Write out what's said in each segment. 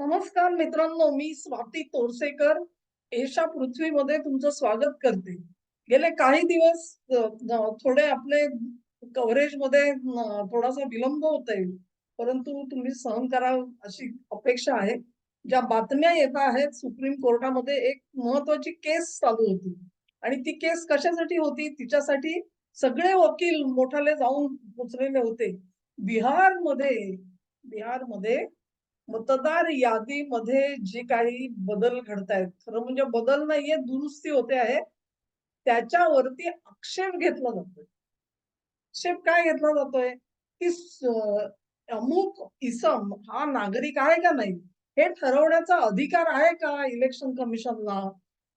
नमस्कार मित्रांनो मी स्वाती तोरसेकर. एशा पृथ्वीमध्ये तुमचं स्वागत करते. गेले काही दिवस थोडे आपले कव्हरेजमध्ये थोडासा विलंब होत आहे. परंतु तुम्ही सहन करा अशी अपेक्षा आहे. ज्या बातम्या येत आहेत सुप्रीम कोर्टामध्ये एक महत्वाची केस चालू होती. आणि ती केस कशासाठी होती? तिच्यासाठी सगळे वकील मोठाले जाऊन पोचलेले होते. बिहारमध्ये बिहारमध्ये मतदार यादीमध्ये जे काही बदल घडतायत खरं म्हणजे बदल नाहीये दुरुस्ती होते आहे. त्याच्यावरती आक्षेप घेतला जातोय. आक्षेप काय घेतला जातोय? की अमुक इसम हा नागरिक आहे का नाही? हे ठरवण्याचा अधिकार आहे का इलेक्शन कमिशनला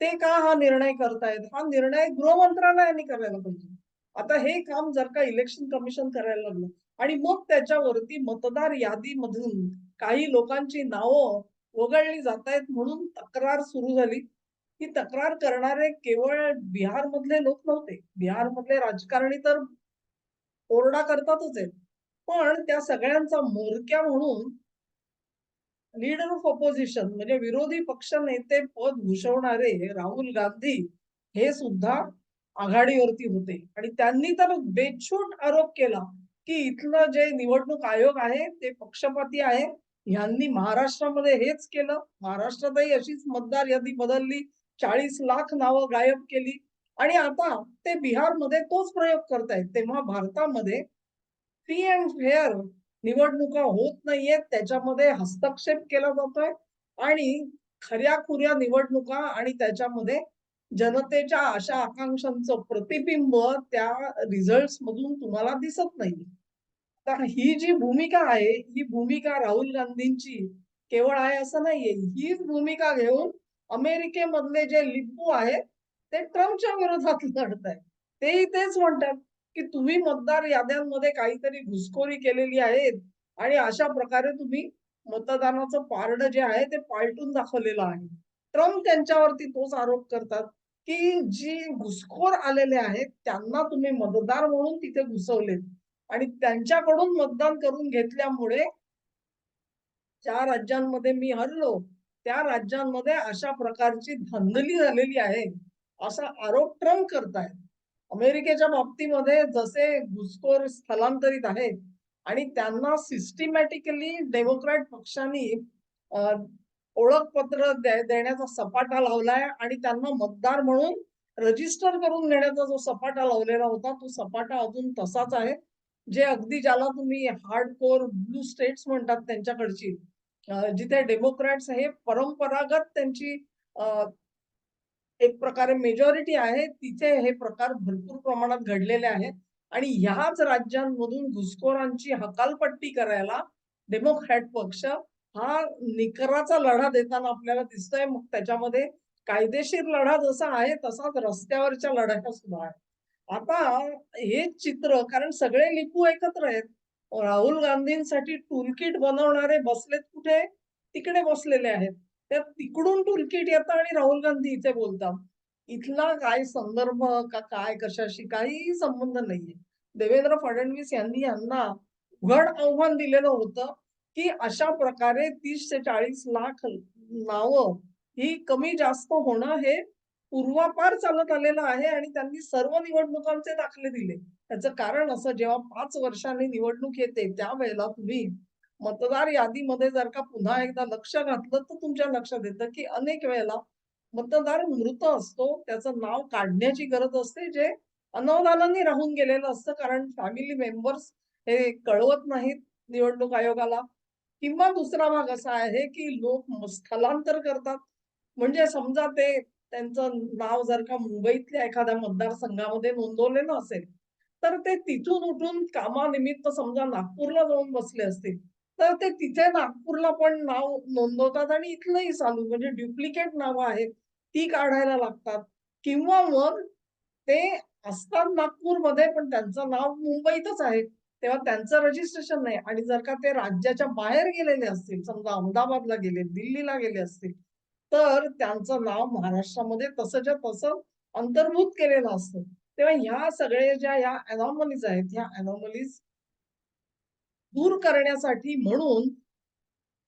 ते का हा निर्णय करतायत? हा निर्णय गृह मंत्रालयाने करायला पाहिजे. आता हे काम जर का इलेक्शन कमिशन करायला लागलं आणि मग त्याच्यावरती मतदार यादीमधून काही लोकांची नावं वगळली जात आहेत म्हणून तक्रार सुरू झाली. ही तक्रार करणारे केवळ बिहार मधले लोक नव्हते. बिहार मधले राजकारणी तर ओरडा करतातच आहेत. पण त्या सगळ्यांचा मोरक्या म्हणून लीडर ऑफ ऑपोजिशन म्हणजे विरोधी पक्ष नेते पद भूषवणारे राहुल गांधी हे सुद्धा आघाडीवरती होते. आणि त्यांनी तर बेछूट आरोप केला. की इथलं जे निवडणूक आयोग आहे ते पक्षपाती आहे. ह्यांनी महाराष्ट्रामध्ये हेच केलं. महाराष्ट्रातही अशीच मतदार यादी बदलली. चाळीस लाख नावं गायब केली. आणि आता ते बिहारमध्ये तोच प्रयोग करतायत. तेव्हा भारतामध्ये फ्री अँड फेअर निवडणुका होत नाहीयेत. त्याच्यामध्ये हस्तक्षेप केला जातोय. आणि खऱ्या खुऱ्या निवडणुका आणि त्याच्यामध्ये जनतेच्या आशा आकांक्षांचं प्रतिबिंब त्या रिझल्ट मधून तुम्हाला दिसत नाही. तर ही जी भूमिका आहे ही भूमिका राहुल गांधींची केवळ आहे असं नाहीये. हीच भूमिका घेऊन अमेरिकेमधले जे लिप्पू आहेत ते ट्रम्पच्या विरोधात लढत आहेत. तेही तेच म्हणतात की तुम्ही मतदार याद्यांमध्ये काहीतरी घुसखोरी केलेली आहेत आणि अशा प्रकारे तुम्ही मतदानाचं पारड जे आहे ते पालटून दाखवलेलं आहे. ट्रम्प त्यांच्यावरती तोच आरोप करतात. की जी घुसखोर आलेले आहेत त्यांना तुम्ही मतदार म्हणून तिथे घुसवलेत. आणि त्यांच्याकडून मतदान करून घेतल्यामुळे ज्या राज्यांमध्ये मी हरलो त्या राज्यांमध्ये अशा प्रकारची धांदली झालेली आहे असा आरोप ट्रम्प करतायत. अमेरिकेच्या बाबतीमध्ये जसे घुसखोर स्थलांतरित आहेत आणि त्यांना सिस्टिमॅटिकली डेमोक्रॅट पक्षांनी ओळखपत्र दे- देण्याचा सपाटा लावलाय आणि त्यांना मतदार म्हणून रजिस्टर करून घेण्याचा जो सपाटा लावलेला होता तो सपाटा अजून तसाच आहे. जे अगदी ज्याला तुम्ही हार्डकोर ब्लू स्टेट्स म्हणतात त्यांच्याकडची जिथे डेमोक्रॅट्स हे परंपरागत त्यांची एक प्रकारे मेजॉरिटी आहे तिथे हे प्रकार भरपूर प्रमाणात घडलेले आहेत. आणि ह्याच राज्यांमधून घुसखोरांची हकालपट्टी करायला डेमोक्रॅट पक्ष हा निकराचा लढा देताना आपल्याला दिसतोय. मग त्याच्यामध्ये कायदेशीर लढा जसा आहे तसाच रस्त्यावरच्या लढाया सुद्धा आहे आता हे चित्र कारण सगळे लिपू एकत्र आहेत. राहुल गांधींसाठी टूलकिट बनवणारे बसलेत कुठे? तिकडे बसलेले आहेत. त्या तिकडून टूलकिट येतं आणि राहुल गांधी इथे बोलतात. इथला काय संदर्भ का काय कशाशी काहीही संबंध नाहीये. देवेंद्र फडणवीस यांनी यांना उघड आव्हान दिलेलं होतं. की अशा प्रकारे तीस ते चाळीस लाख नावं ही कमी जास्त होणं हे पूर्वापार चालत आलेलं आहे आणि त्यांनी सर्व निवडणुकांचे दाखले दिले. त्याचं कारण असं जेव्हा पाच वर्षांनी निवडणूक येते त्यावेळेला तुम्ही मतदार यादीमध्ये जर का पुन्हा एकदा लक्ष घातलं तर तुमच्या लक्षात येतं की अनेक वेळेला मतदार मृत असतो त्याचं नाव काढण्याची गरज असते जे अनवधानाने राहून गेलेलं असतं कारण फॅमिली मेंबर्स हे कळवत नाहीत निवडणूक आयोगाला. किंवा दुसरा भाग असा आहे की लोक स्थलांतर करतात. म्हणजे समजा ते त्यांचं नाव जर का मुंबईतल्या एखाद्या मतदारसंघामध्ये नोंदवलेलं असेल तर ते तिथून उठून कामानिमित्त समजा नागपूरला जाऊन बसले असतील तर ते तिथे नागपूरला पण नाव नोंदवतात आणि इथलंही चालू म्हणजे ड्युप्लिकेट नावं आहेत ती काढायला लागतात. किंवा मग ते असतात नागपूरमध्ये पण त्यांचं नाव मुंबईतच आहे. तेव्हा त्यांचं रजिस्ट्रेशन नाही. आणि जर का ते राज्याच्या बाहेर गेलेले असतील समजा अहमदाबादला गेले दिल्लीला गेले असतील तर त्यांचं नाव महाराष्ट्रामध्ये तसंच्या तसं अंतर्भूत केलेलं असतं. तेव्हा ह्या सगळ्या ज्या ह्या अनॉमलीज आहेत ह्या अनॉमलीज दूर करण्यासाठी म्हणून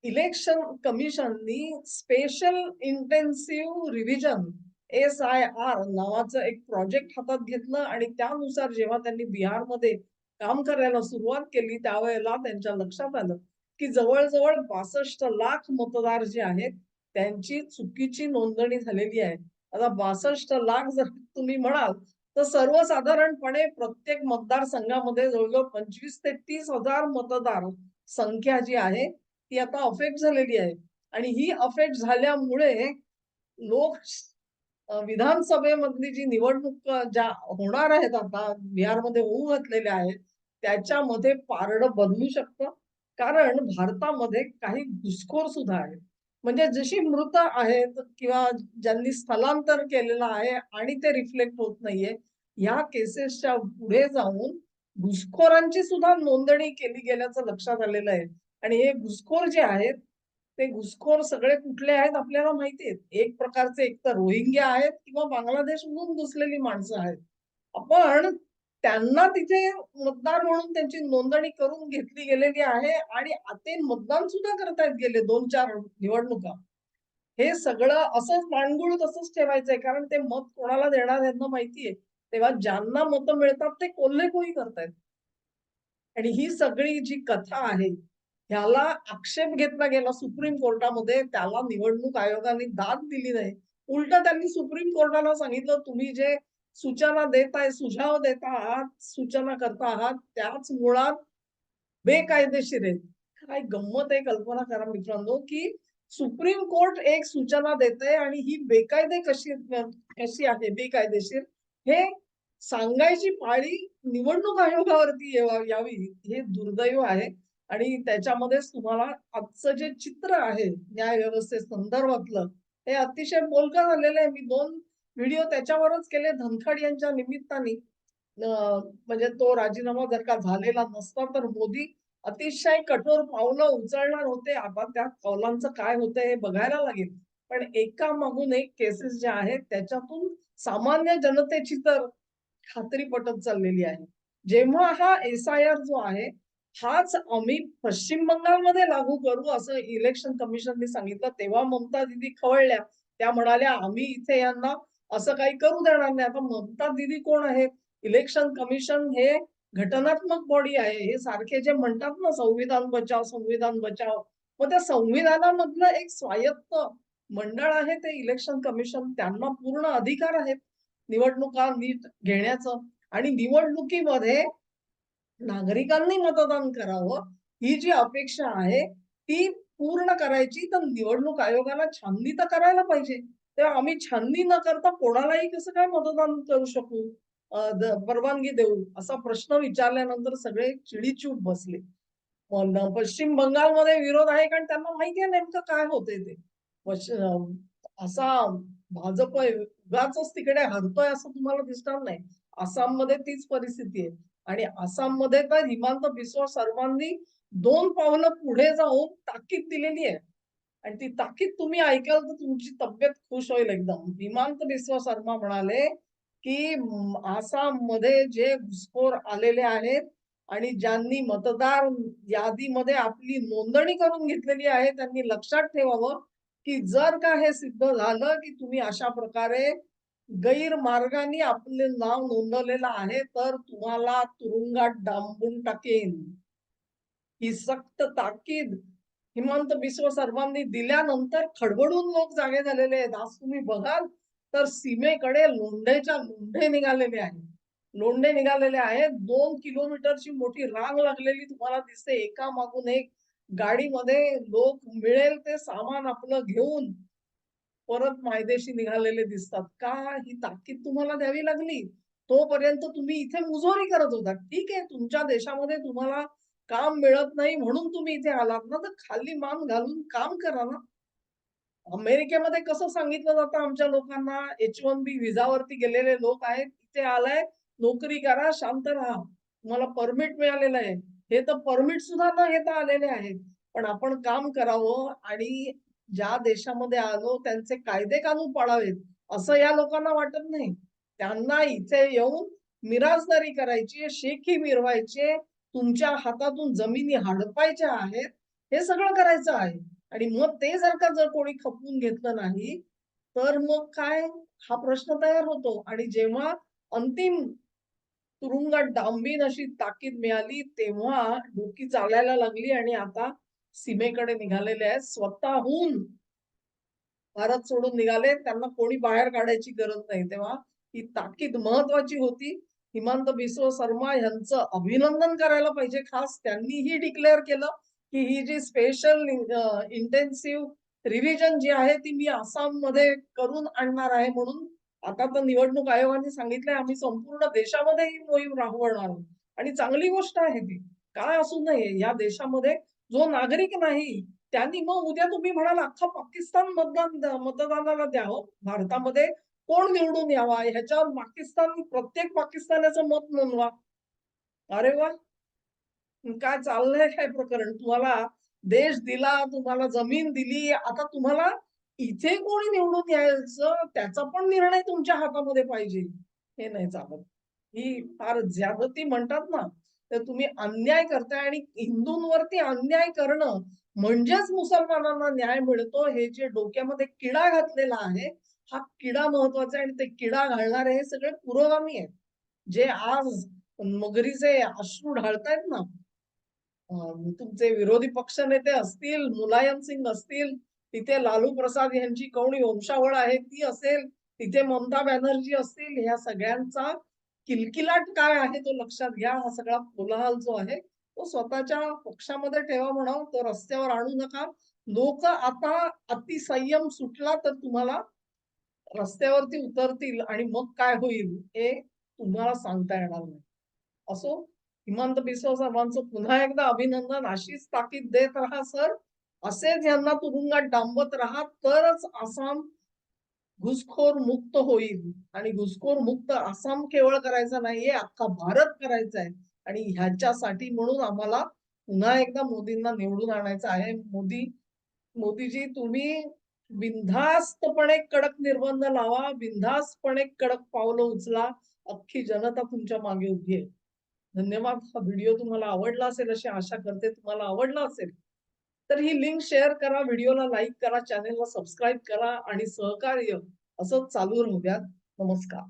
election कमिशननी special intensive revision S I R नावाचं एक प्रोजेक्ट हातात घेतलं. आणि त्यानुसार जेव्हा त्यांनी बिहारमध्ये काम करायला सुरुवात केली त्यावेळेला त्यांच्या लक्षात आलं की जवळजवळ बासष्ट लाख मतदार जे आहेत त्यांची चुकीची नोंदणी झालेली आहे. आता बासष्ट लाख जर तुम्ही म्हणाल तर सर्वसाधारणपणे प्रत्येक मतदारसंघामध्ये जवळजवळ पंचवीस ते तीस हजार मतदार संख्या जी आहे ती आता अफेक्ट झालेली आहे. आणि ही अफेक्ट झाल्यामुळे लोक विधानसभेमधली जी निवडणूक ज्या होणार आहेत आता बिहारमध्ये होऊ घातलेल्या आहेत त्याच्यामध्ये पारडं बदलू शकतं? कारण भारतामध्ये काही घुसखोर सुद्धा आहेत. म्हणजे जशी मृत आहेत किंवा ज्यांनी स्थलांतर केलेलं आहे आणि ते रिफ्लेक्ट होत नाहीये या केसेसच्या पुढे जाऊन घुसखोरांची सुद्धा नोंदणी केली गेल्याचं लक्षात आलेलं आहे. आणि हे घुसखोर जे आहेत ते घुसखोर सगळे कुठले आहेत आपल्याला माहिती आहेत. एक प्रकारचे एक तर रोहिंग्या आहेत किंवा बांगलादेशमधून घुसलेली माणसं आहेत. आपण त्यांना तिथे मतदार म्हणून त्यांची नोंदणी करून घेतली गेलेली आहे आणि ते मतदान सुद्धा करतायत गेले दोन चार निवडणुका. हे सगळं असंच मांडगुळ तसंच ठेवायचंय कारण ते मत कोणाला देणार यांना माहितीये तेव्हा ज्यांना मतं मिळतात ते कोल्हेकोही करतायत. आणि ही सगळी जी कथा आहे ह्याला आक्षेप घेतला गेला सुप्रीम कोर्टामध्ये. त्याला निवडणूक आयोगाने दाद दिली नाही. उलट त्यांनी सुप्रीम कोर्टाला सांगितलं तुम्ही जे सूचना देताय सुझाव देता आहात सूचना करता आहात त्याच मुळात बेकायदेशीर आहेत. काय गंमत आहे कल्पना करा मित्रांनो की सुप्रीम कोर्ट एक सूचना देते आणि ही बेकायदे कशी कशी आहे बेकायदेशीर? हे सांगायची पाळी निवडणूक आयोगावरती यावी हे दुर्दैव आहे. आणि त्याच्यामध्येच तुम्हाला आजचं जे चित्र आहे न्याय व्यवस्थे संदर्भातलं हे अतिशय बोलकं झालेलं आहे. मी दोन व्हिडिओ त्याच्यावरच केले. धनखड यांच्या निमित्ताने. म्हणजे तो राजीनामा जर का झालेला नसता तर मोदी अतिशय कठोर पावलं उचलणार होते. आता त्या पावलांचं काय होतंय हे बघायला लागेल. पण एका मागून एक केसेस ज्या आहेत त्याच्यातून सामान्य जनतेची तर खात्री पटत चाललेली आहे. जेव्हा हा एस आय आर जो आहे हाच आम्ही पश्चिम बंगालमध्ये लागू करू असं इलेक्शन कमिशनने सांगितलं. तेव्हा ममता दिदी खवळल्या. त्या म्हणाल्या आम्ही इथे यांना असं काही करू देणार नाही. आता ममता दिदी कोण आहे इलेक्शन कमिशन हे घटनात्मक बॉडी आहे. हे सारखे जे म्हणतात ना संविधान बचाव संविधान बचाव. मग त्या संविधानामधलं एक स्वायत्त मंडळ आहे ते इलेक्शन कमिशन त्यांना पूर्ण अधिकार आहेत. निवडणुका नीट घेण्याचं. आणि निवडणुकीमध्ये नागरिकांनी मतदान करावं ही जी अपेक्षा आहे ती पूर्ण करायची तर निवडणूक आयोगाला छाननी तर करायला पाहिजे. तेव्हा आम्ही छाननी न करता कोणालाही कसं काय मतदान करू शकू? परवानगी देऊ असा प्रश्न विचारल्यानंतर सगळे चिडीचूप बसले. पश्चिम बंगालमध्ये विरोध आहे कारण त्यांना माहिती आहे नेमकं काय होते ते. असा भाजप उगाच तिकडे हरतोय असं तुम्हाला दिसणार नाही. आसाममध्ये तीच परिस्थिती आहे. आणि आसाममध्ये तर हिमांत बिस्वा सर्वांनी दोन पावलं पुढे जाऊन ताकीद दिलेली आहे. आणि ती ताकीद तुम्ही ऐकाल तर तुमची तब्येत खुश होईल एकदम. हिमांत बिस्वा शर्मा म्हणाले की आसाममध्ये जे घुसखोर आलेले आहेत आणि ज्यांनी मतदार यादीमध्ये आपली नोंदणी करून घेतलेली आहे त्यांनी लक्षात ठेवावं की जर का हे सिद्ध झालं की तुम्ही अशा प्रकारे गैरमार्गाने आपले नाव नोंदवलेलं आहे तर तुम्हाला तुरुंगात डांबून टाकेन. ही सक्त ताकीद हिमंत बिस्व सर्वांनी दिल्यानंतर खडबडून लोक जागे झालेले आहेत. आज तुम्ही बघाल तर सीमेकडे लोंढेच्या लोंढे निघालेले आहेत. लोंढे निघालेले आहेत. दोन किलोमीटरची मोठी रांग लागलेली तुम्हाला दिसते. एका मागून एक गाडीमध्ये लोक मिळेल ते सामान आपलं घेऊन परत मायदेशी निघालेले दिसतात. का ही ताकीद तुम्हाला द्यावी लागली? तोपर्यंत तुम्ही इथे मुजोरी करत होता. ठीक आहे तुमच्या देशामध्ये तुम्हाला काम मिळत नाही म्हणून तुम्ही इथे आलात ना तर खाली मान घालून काम करा ना. अमेरिकेमध्ये कसं सांगितलं जातं आमच्या लोकांना? एच वन बी विजावरती गेलेले लोक आहेत. इथे आलाय नोकरी करा शांत राहा. तुम्हाला परमिट मिळालेलं आहे. हे तर परमिट सुद्धा न घेता आलेले आहेत. पण आपण काम करावं आणि ज्या देशामध्ये आलो त्यांचे कायदे कानून पाळावेत असं या लोकांना वाटत नाही. त्यांना इथे येऊन मिराजदारी करायची शेखी मिरवायचे तुमच्या हातातून जमिनी हडपायच्या आहेत हे सगळं करायचं आहे. आणि मग ते जर का जर कोणी खपवून घेतलं नाही तर मग काय? हा प्रश्न तयार होतो. आणि जेव्हा अंतिम तुरुंगात डांबीन अशी ताकीद मिळाली तेव्हा डोकी चालायला लागली आणि आता सीमेकडे निघालेले आहेत. स्वतःहून भारत सोडून निघाले. त्यांना कोणी बाहेर काढायची गरज नाही. तेव्हा ही ताकीद महत्वाची होती. हिमांत बिस्व शर्मा यांचं अभिनंदन करायला पाहिजे. खास त्यांनीही डिक्लेअर केलं की ही जी स्पेशल इंटेन्सिव्ह रिव्हिजन जी आहे ती मी आसाममध्ये करून आणणार आहे म्हणून. आता तर निवडणूक आयोगाने सांगितलंय आम्ही संपूर्ण देशामध्ये ही मोहीम राबवणार आहोत. आणि चांगली गोष्ट आहे ती. काय असू नये या देशामध्ये जो नागरिक नाही त्यांनी मग उद्या तुम्ही म्हणाल अख्खा पाकिस्तान मतदान मतदानाला द्यावं हो. भारतामध्ये कोण निवडून यावा? ह्याच्यावर पाकिस्तान प्रत्येक पाकिस्तानाचं मत नोंदवा. अरे वा! काय चाललंय काय प्रकरण? तुम्हाला देश दिला तुम्हाला जमीन दिली आता तुम्हाला इथे कोणी निवडून यायचं? त्याचा पण निर्णय तुमच्या हातामध्ये पाहिजे. हे नाही चालत. ही फार ज्यादती म्हणतात ना तर तुम्ही अन्याय करताय आणि हिंदूंवरती अन्याय करणं म्हणजेच मुसलमानांना न्याय मिळतो हे जे डोक्यामध्ये किडा घातलेला आहे हा किडा महत्त्वाचा आहे आणि ते किडा घालणारे हे सगळे पुरोगामी आहेत. जे आज मगरीचे अश्रू ढाळतायत ना तुमचे विरोधी पक्ष नेते असतील मुलायम सिंग असतील तिथे लालू प्रसाद यांची कोणी वंशावळ आहे ती असेल तिथे ममता बॅनर्जी असतील ह्या सगळ्यांचा किलकिलाट काय आहे तो लक्षात घ्या. हा सगळा कोलाहल जो आहे तो स्वतःच्या पक्षामध्ये ठेवा म्हणावं तो रस्त्यावर आणू नका. लोक आता अतिसंयम सुटला तर तुम्हाला रस्त्यावरती उतरतील आणि मग काय होईल हे तुम्हाला सांगता येणार नाही. असो हिमांत बिस्व सर्वांचं पुन्हा एकदा अभिनंदन. अशीच ताकीद देत राहा सर. असेच यांना तुरुंगात डांबत राहा तरच आसाम घुसखोर मुक्त होईल. आणि घुसखोर मुक्त आसाम केवळ करायचा नाहीये अख्खा भारत करायचा आहे आणि ह्याच्यासाठी म्हणून आम्हाला पुन्हा एकदा मोदींना निवडून आणायचं आहे. मोदी मोदीजी तुम्ही बिनधास्तपणे कडक निर्बंध लावा. बिनधास्तपणे कडक पावलं उचला. अख्खी जनता तुमच्या मागे उभी आहे. धन्यवाद. हा व्हिडिओ तुम्हाला आवडला असेल अशी आशा करते. तुम्हाला आवडला असेल तर ही लिंक शेअर करा व्हिडिओला लाईक करा चॅनेलला सबस्क्राईब करा आणि सहकार्य असं चालू राहू द्या नमस्कार.